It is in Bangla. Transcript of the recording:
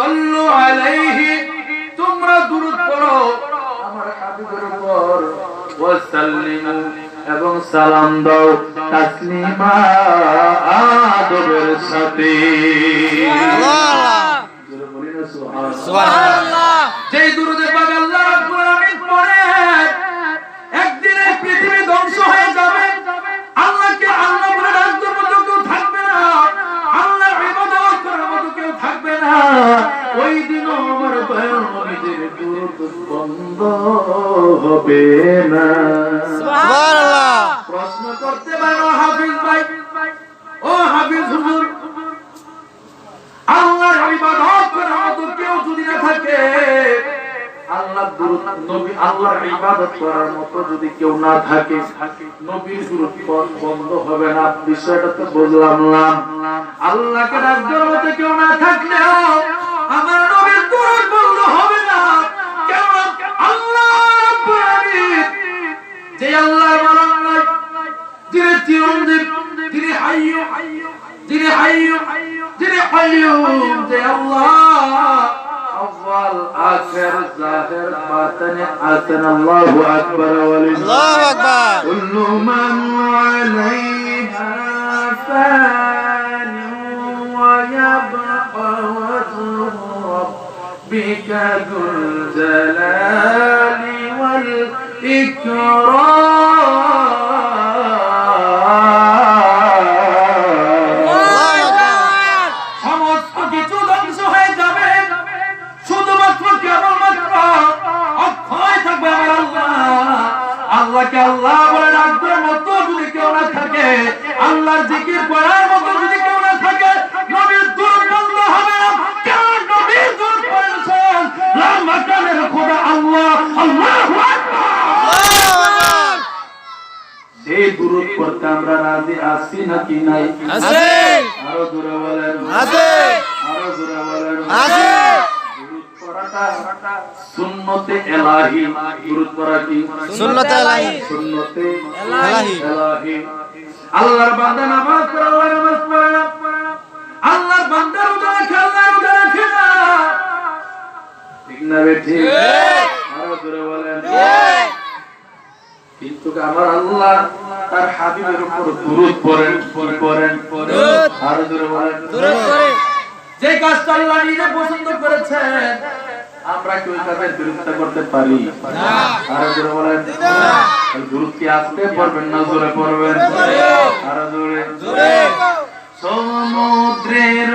সল্লু আলাইহি তোমরা দরুদ পড়ো। আমার হাবিবের উপর ওয়াসাল্লিমু এবং সালাম দাও তাসলিমা আদবের সাথে। সুবহানাল্লাহ। সুবহানাল্লাহ। বন্ধ হবে না। প্রশ্ন করতে পারো হাফিজ ভাই। ও হাফিজ হুজুর আল্লাহর ইবাদত করার মতো কেউ যদি না থাকে আল্লাহ দুরূদ নবী আল্লাহর ইবাদত করার মতো যদি কেউ না থাকে নবীর দুরূদ বন্ধ হবে না। বিষয়টা তো বুঝলাম না। আল্লাহকে ডাকবার মতো কেউ না থাকলেও আমার যিনি চিরঞ্জীব যিনি হাইয়ু যিনি হাইয়ু যিনি কাইয়ুম যে আল্লাহ আউয়াল আখির জাহির বাতিন আসান আল্লাহু আকবার ওয়ালিল্লাহ কুল্লু মান আলাইহা ফান ওয়া ইয়াবকা ওয়াজহু রাব্বিকা যুল জালালি ওয়াল আল্লাহকে আল্লাহ বলে ডাকবার মতো যদি কেউ না থাকে আল্লাহর জিকির করার মতো যদি কেউ না থাকে নবীর দূর বন্ধ হবে না। কেন নবীর দূর পড়েছেন রামাকানের খোদা আল্লাহ আল্লাহু আকবার। সেই দূরত করতে আমরা রাজি আছি নাকি নাই? আরও দূরে বলেন। আরও দূরে বলেন। সুন্নতে এলাহি দুরূদ পড়া কি? সুন্নতে এলাহি। সুন্নতে এলাহি। এলাহি। আল্লাহর বান্দা নামাজ পড়ে আল্লাহ নামাজ পড়ে। আল্লাহর বান্দা রোজা রাখে রোজা রাখে না। ঠিক না বে ঠিক? আরও জোরে বলেন। কিন্তু আমার আল্লাহ তার হাবিবের উপর দুরূদ পড়েন কি করেন আরও জোরে বলেন। যে কাজটা আল্লাহ নিজে পছন্দ করেছেন আমরা কি ওই কাজের বিরোধিতা করতে পারি? আরও জোরে বলেন। কি আসতে পারবেন না জোরে পড়বেন? আরও জোরে। সমুদ্রের